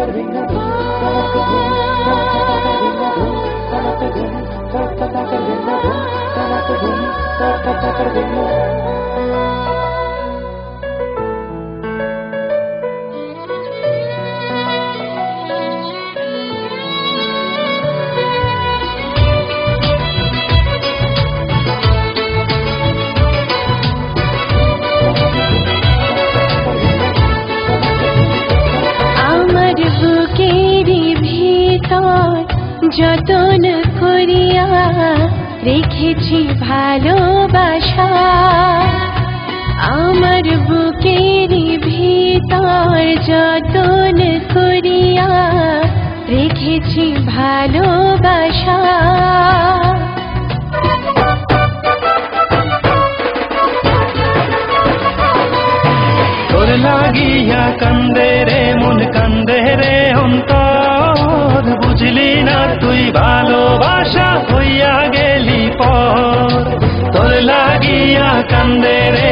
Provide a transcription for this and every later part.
Carolina বুকেরি ভিতর যতন করিয়া রেখেছি ভালোবাসা। আমার বুকেরি ভিতর যতন করিয়া রেখেছি ভালোবাসা। তুই ভালোবাসা হইয়া গেলি পর। তোর লাগিয়া কান্দে রে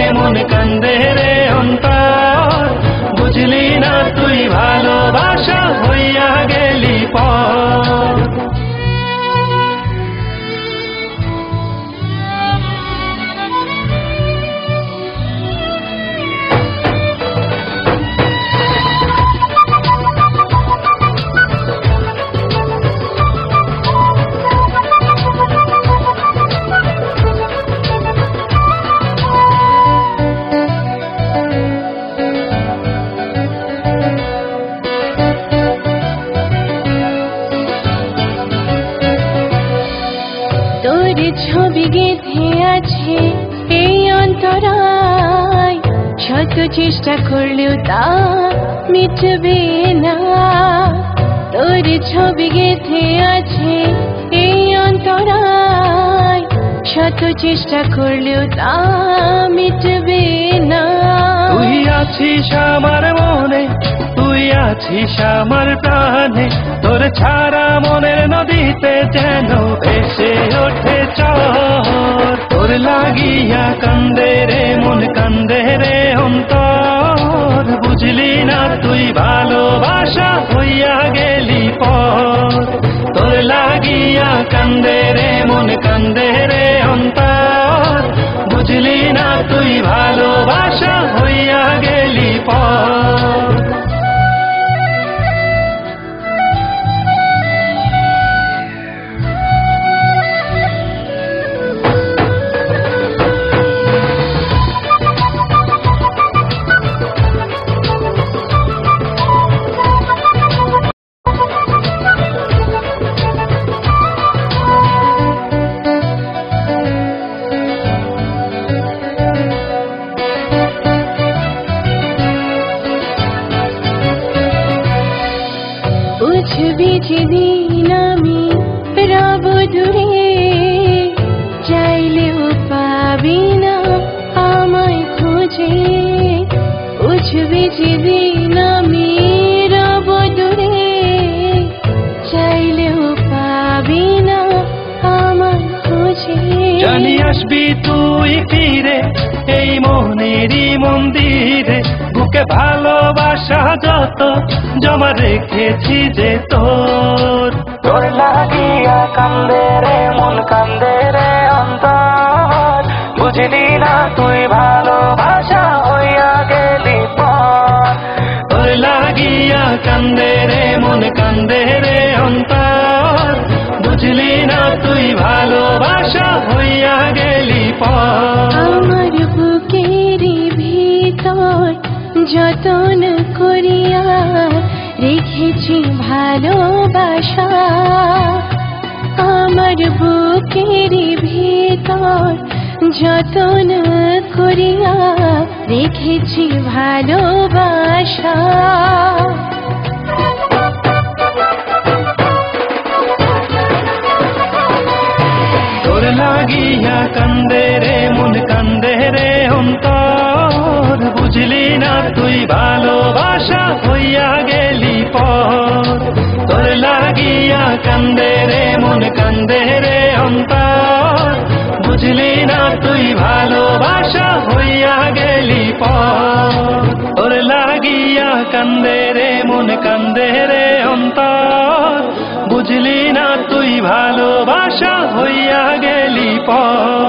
তোর ছবি গেঁথে আছে এই অন্তরায়। শত চেষ্টা করলেও তা মিটবে না। তোর ছবি গেঁথে আছে এই অন্তরায়। শত চেষ্টা করলেও তা মিটবে না। তুই আছিস আমার মনে, তুই আছিস আমার প্রাণে। তোর ছাড়া মনের নদীতে যেন তুই ভালোবাসা যেদিন আমি রব দূরে চাইলেও পাবি না আমায় খুঁজে বুঝবি যেদিন আমি রব দূরে চাইলেও পাবি না আমায় খুঁজে জানি আসবি তুই ফিরে, এই মনেরই মন্দিরে। বুকে ভালোবাসা যত জমা রেখেছি যে তোর। তোর লাগিয়া কান্দে রে মন কান্দে রে অন্তর। বুঝলি না তুই ভালোবাসা হইয়া গেলি পর তোর লাগিয়া কান্দে রে মন কান্দে রে অন্তর। বুঝলি না তুই ভালোবাসা হইয়া গেলি পর যতন করিয়া রেখেছি ভালোবাসা। আমার বুকের ভিতর যতন করিয়া রেখেছি ভালোবাসা। অন্তর বুঝলি না তুই, ভালোবাসা হইয়া গেলি পর তোর লাগিয়া কান্দে রে, মন কান্দে রে অন্তর। বুঝলি না তুই, ভালোবাসা হইয়া গেলি পর তোর লাগিয়া কান্দে রে, মন কান্দে রে অন্তর। বুঝলি না তুই, ভালোবাসা হইয়া গেলি পর